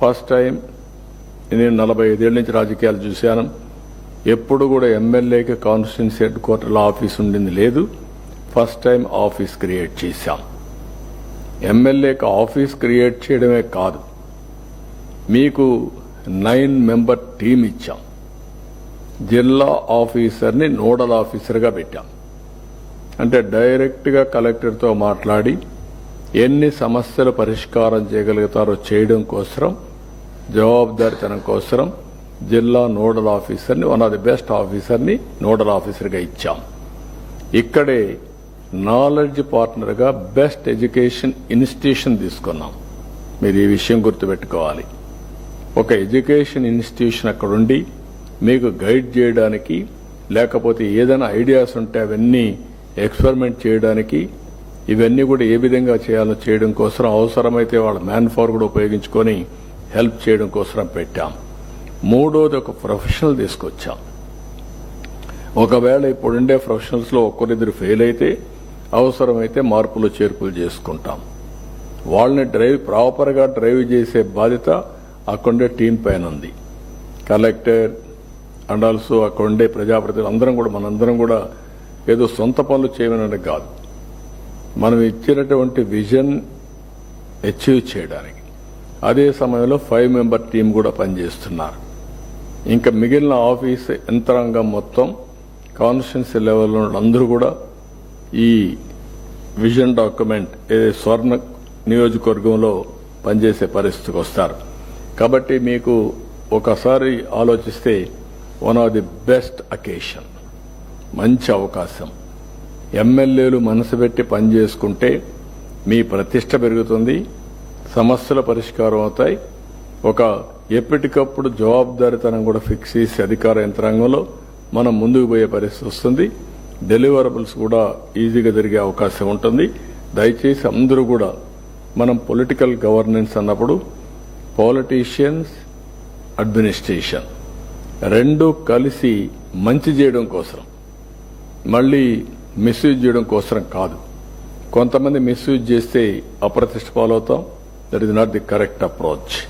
First time నేను నలభై ఐదేళ్ళ నుంచి రాజకీయాలు చూశాను. ఎప్పుడు కూడా ఎమ్మెల్యేకి కాన్స్టిట్యున్సీ హెడ్ క్వార్టర్లో ఆఫీస్ ఉండింది లేదు. ఫస్ట్ టైం ఆఫీస్ క్రియేట్ చేశాం. ఎమ్మెల్యేకి ఆఫీస్ క్రియేట్ చేయడమే కాదు. మీకు నైన్ మెంబర్ టీం ఇచ్చాం. జిల్లా ఆఫీసర్ని నోడల్ ఆఫీసర్గా పెట్టాం. అంటే డైరెక్ట్గా కలెక్టర్తో మాట్లాడి ఎన్ని సమస్యలు పరిష్కారం చేయగలుగుతారో చేయడం కోసం జవాబుదారితనం కోసం జిల్లా నోడల్ ఆఫీసర్ని వన్ ఆఫ్ ది బెస్ట్ ఆఫీసర్ని నోడల్ ఆఫీసర్గా ఇచ్చాం. ఇక్కడే నాలెడ్జ్ పార్ట్నర్గా బెస్ట్ ఎడ్యుకేషన్ ఇన్స్టిట్యూషన్ తీసుకున్నాం. మీరు ఈ విషయం గుర్తుపెట్టుకోవాలి. ఒక ఎడ్యుకేషన్ ఇన్స్టిట్యూషన్ అక్కడుండి మీకు గైడ్ చేయడానికి లేకపోతే ఏదైనా ఐడియాస్ ఉంటే అవన్నీ ఎక్స్పెరిమెంట్ చేయడానికి ఇవన్నీ కూడా ఏ విధంగా చేయాలో చేయడం కోసం అవసరమైతే వాళ్ళ మ్యాన్ పవర్ కూడా ఉపయోగించుకొని హెల్ప్ చేయడం కోసం పెట్టాం. మూడోది ఒక ప్రొఫెషనల్ తీసుకొచ్చాం. ఒకవేళ ఇప్పుడుండే ప్రొఫెషనల్స్లో ఒక్కరిద్దరు ఫెయిల్ అయితే అవసరమైతే మార్పులు చేర్పులు చేసుకుంటాం. వాళ్ళని డ్రైవ్ ప్రాపర్గా డ్రైవ్ చేసే బాధ్యత అక్కడుండే టీం పైన ఉంది. కలెక్టర్ అండ్ ఆల్సో అక్కడుండే ప్రజాప్రతినిధులు అందరం కూడా మనందరం కూడా ఏదో సొంత పనులు చేయమని కాదు. మనం ఇచ్చినటువంటి విజన్ అచీవ్ చేయడానికి అదే సమయంలో ఫైవ్ మెంబర్ టీం కూడా పనిచేస్తున్నారు. ఇంకా మిగిలిన ఆఫీస్ యంత్రాంగం మొత్తం కాన్స్టిట్యున్సీ లెవెల్లో అందరూ కూడా ఈ విజన్ డాక్యుమెంట్ ఏదైతే స్వర్ణ నియోజకవర్గంలో పనిచేసే పరిస్థితికి వస్తారు. కాబట్టి మీకు ఒకసారి ఆలోచిస్తే one of the best occasion. మంచి అవకాశం. ఎమ్మెల్యేలు మనసు పెట్టి పనిచేసుకుంటే మీ ప్రతిష్ట పెరుగుతుంది సమస్యల పరిష్కారం అవుతాయి. ఒక ఎప్పటికప్పుడు జవాబుదారితనం కూడా ఫిక్స్ చేసి అధికార యంత్రాంగంలో మనం ముందుకు పోయే పరిస్థితి వస్తుంది. డెలివరబుల్స్ కూడా ఈజీగా జరిగే అవకాశం ఉంటుంది. దయచేసి అందరూ కూడా మనం పొలిటికల్ గవర్నెన్స్ అన్నప్పుడు పాలిటీషియన్స్ అడ్మినిస్ట్రేషన్ రెండు కలిసి మంచి చేయడం కోసం మళ్ళీ మిస్యూజ్ చేయడం కోసం కాదు. కొంతమంది మిస్యూజ్ చేస్తే అప్రతిష్ట పాలవుతాం That is not the correct approach.